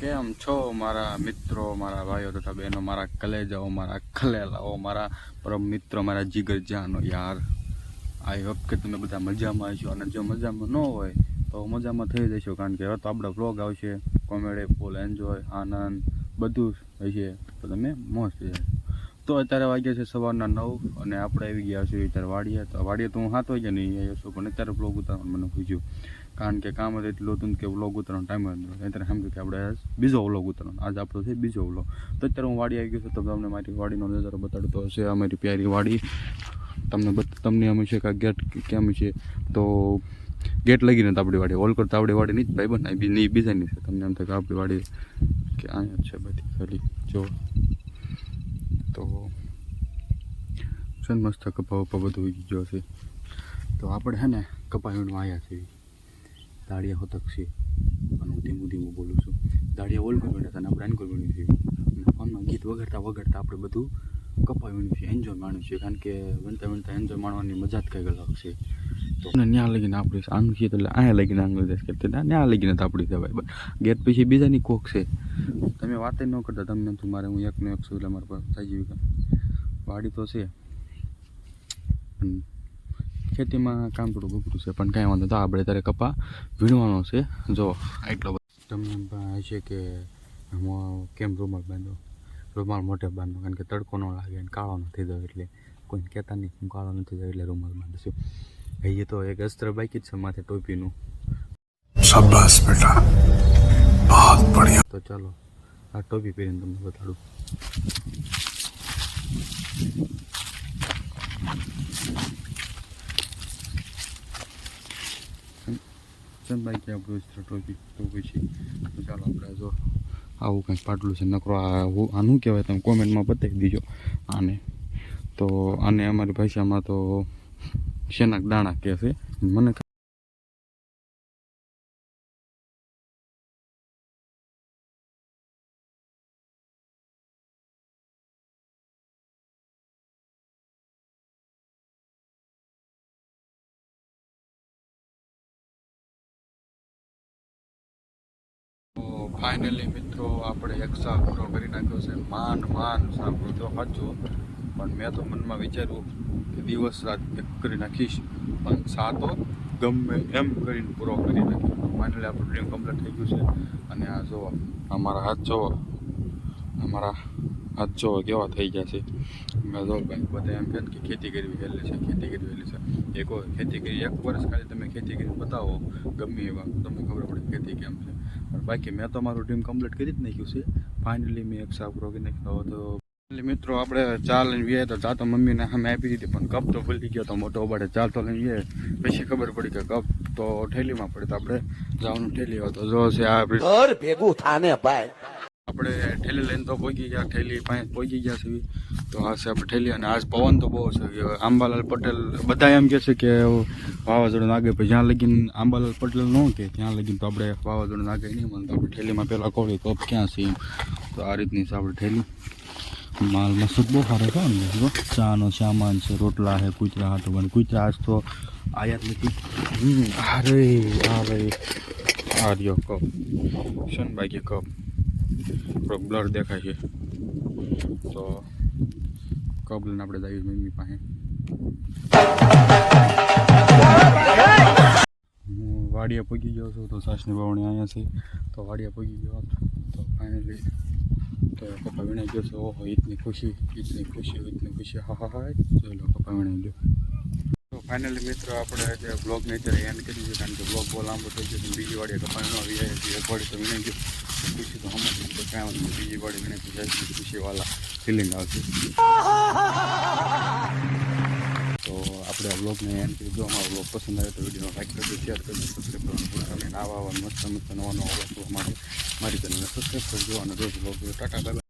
કેમ છો મારા મિત્રો, મારા ભાઈઓ તથા બહેનો, મારા કલેજાઓ, મારા ખલેલાઓ, મારા પરમ મિત્રો, મારા જીગર જાનો યાર. આઈ હોપ કે તમે બધા મજામાં હશો અને જો મજામાં ન હોય તો મજામાં થઈ જશો કારણ કે હવે તો આપણા બ્લોગ આવશે કોમેડી ફૂલ એન્જોય આનંદ, બધું હશે. તો તમે મોજ થઈ તો અત્યારે વાગ્યા છે સવારના નવ અને આપણે આવી ગયા છીએ અત્યારે વાડીએ. તો વાડીએ તો હું સાત વાગ્યા નહીં આવ્યો છું, પણ અત્યારે બ્લોગ ઉતારવાનું મને પૂછ્યું કારણ કે કામ જ એટલું હતું કે વ્લોગ ઉતારવાનો ટાઈમ હતો. અત્યારે સમજ્યું કે આપણે બીજો વ્લોગ ઉતારવાનો, આજ આપણો છે બીજો વ્લોગ તો અત્યારે હું વાડી આવી ગયો છું, તો તમને મારી વાડીનો નજારો બતાડતો હશે અમારી પ્યારી વાડી. તમને તમને અમે છે કે ગેટ કેમ છે? તો ગેટ લગીને આપણી વાડી ઓલ કરતા આપણી વાડી નહીં જ ભાઈ બનાવી, બી નહીં છે. તમને એમ થાય કે આપણી વાડી કે અહીંયા છે બધી ખાલી. જો. તો છે મસ્ત કપા વપા બધું ઉગી ગયો છે તો આપણે છે ને કપા આવ્યા છીએ. દાળિયા હોતક છે. અને હું ધીમું ધીમું બોલું છું. દાળિયા ઓલ કોઈ વીણ્યા હતા અને આપણે આનકોર વીણ્યું છે ફોનમાં ગીત વગાડતા વગાડતા આપણે બધું કપા છે એન્જોય માણ્યું છે કારણ કે વીણતા વીણતા એન્જોય માણવાની મજા જ કંઈક અલગ છે. તો ત્યાં લગીને આપણે આમ છીએ તો એટલે અહીંયા લગીને આંગળી દેશ કરતી ત્યાં લગીને તો આપણી દવાઈ બસ, ગેટ પછી બીજાની કોક છે. તમે વાત ન કરતા, તમને તો મારે, હું એકનો એક છું એટલે મારા પર થઈ જીવિકા વાડી તો છે. પણ ખેતીમાં કામ થોડું ગભરું છે, પણ કાંઈ વાંધો તો આપણે ત્યારે કપા વીણવાનો છે. જો એટલો તમને હશે કે હું કેમ રૂમાલ બાંધો? રૂમાલ મોટે બાંધો, કારણ કે તડકો ન લાગે અને કાળો નથી થયો એટલે. કોઈને કહેતા નહીં હું કાળો નથી જાય એટલે રૂમાલ બાંધીશું. એ તો એક અસ્ત્ર બાકી જ છે માથે ટોપીનું. શાબાશ બેટા. બહુત બઢિયા તો ચાલો આ ટોપી પહેરીને તમને બતાડું. ચંદાઈ કે આપણું અસ્ત્ર ટોપી તો પછી તો ચાલો આપણે જો આવું કંઈક પાટલું છે નકરો આનું કહેવાય તમે કોમેન્ટમાં બતાવી દીજો. આને. તો આને અમારી ભાષામાં તો શેનાક દાણા કે છે? મને ફાઇનલી મિત્રો, આપણે એક સાલ પૂરો કરી નાખ્યો છે. માન માન સાલ પૂરો તો સાચો પણ મેં તો મનમાં વિચાર્યું દિવસ રાત એક કરી નાખીશ પણ સાતો ગમે એમ કરીને પૂરો કરી નાખ્યો ફાઇનલી આપણું ડ્રીમ કમ્પ્લીટ થઈ ગયું છે. અને આ જોવો, અમારા હાથ જોવો, અમારા હાથ જોવો કેવા થઈ ગયા છે. મેં જો ભાઈ, બધા એમ કહે ને કે ખેતી કરવી હેલી છે, ખેતી કરવી હેલી છે. એક વાર ખેતી કરી, એક વર્ષ ખાલી તમે ખેતી કરી બતાવો, ગમે એવા, તમને ખબર પડે કે ખેતી કેમ છે. પણ બાકી મેં તો મારું ડ્રીમ કમ્પ્લીટ કરી જ નાખ્યું છે. ફાઇનલી મેં એક સાપ રોકી નાખ્યો. હવે મિત્રો આપણે ચા લઈને વીએ તો ચા તો મમ્મીને સામે આપી દીધી પણ કપ તો ભૂલી ગયો તો મોટો ઉબાડે ચા તો લઈને વીએ પછી ખબર પડી કે કપ તો ઠેલીમાં પડે તો આપણે જવાનું ઠેલી હોય તો જો છે આ ઘર ભેગું થાને ભાઈ. આપણે ઠેલી લઈને તો પહોંચી ગયા ઠેલી પાસે પહોંચી ગયા છે તો આ છે આપણે ઠેલી અને આજ પવન તો બહુ છે આંબાલાલ પટેલ બધા એમ કહે છે કે વાવાઝોડું નાગે પછી જ્યાં લગીને આંબાલાલ પટેલ ન કે ત્યાં લગીને તો આપણે વાવાઝોડું નાગે નહીં મને તો આપણે ઠેલીમાં પહેલાં કોળી કપ ક્યાં છે તો આ રીતની છે આપણે ઠેલી. માલ મસ્ત બહુ સારો છે ને જો ચાનો સામાન છે, રોટલા છે, કૂતરા હાટો. પણ કૂતરા આજ તો આયાત નથી. અરે અરે, આ રહ્યો કપ શનબાગી કપ થોડો બ્લર દેખાય છે. તો કપ લઈને આપણે જઈએ મમ્મી પાસે. હું વાડીએ પગી ગયો છું, તો સાસની બાવણી અહીંયા છે. તો વાડિયા પગી ગયો. તો ફાઇનલી તો કપા વીણાઈ ગયો છે ઓહો ઈદની ખુશી ઈદની ખુશી ઈદની ખુશી હા હા હા તો લોકો કપા વીણાઈ ગયો. તો ફાઇનલી મિત્રો આપણે જે બ્લોગને અત્યારે એન્ડ કરી દીધું કારણ કે બ્લોગ બહુ લાંબો થઈ ગયો બીજી વાળી કપા વીણવા આવી જાય છે એક વાળી તો વિણાઈ ગયો. ખુશી તો હમણાં તો કાંઈ વાંધો. બીજી વાળી વીણે તો જાય ખુશીવાલા ફિલિંગ આવશે. તો આપણે આ બ્લોગને એમ કે જો અમારો બ્લોગ પસંદ આવે તો વીડિયો લાઈક કરજો શેર કરજો સબસ્ક્રાઈબ કરવાનું ભૂલતા નહીં આવા મસ્ત મસ્ત નવા નવા બ્લોગ માટે મારી ચેનલને સબસ્ક્રાઈબ કરજો અને રોજ બ્લોગ ટાટા.